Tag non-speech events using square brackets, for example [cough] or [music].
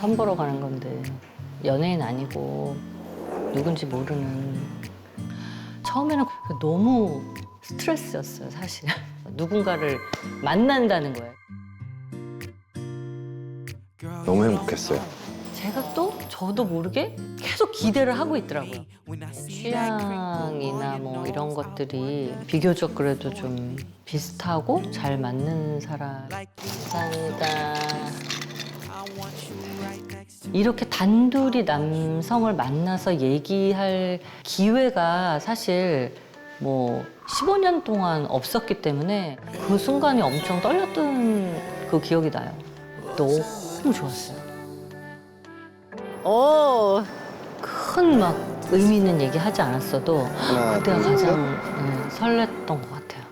선보러 가는 건데 연예인 아니고 누군지 모르는. 처음에는 너무 스트레스였어요 사실. [laughs] 누군가를 만난다는 거예요. 너무 행복했어요. 제가 또 저도 모르게 계속 기대를 하고 있더라고요. 취향이나 뭐 이런 것들이 비교적 그래도 좀 비슷하고 잘 맞는 사람 감사합니다 이렇게 단둘이 남성을 만나서 얘기할 기회가 사실 뭐 15년 동안 없었기 때문에 그 순간이 엄청 떨렸던 그 기억이 나요. 너무 좋았어요. 어, 큰막 의미 있는 얘기 하지 않았어도 하나, 그때가 둘, 셋. 가장 네, 설렜던 것 같아요.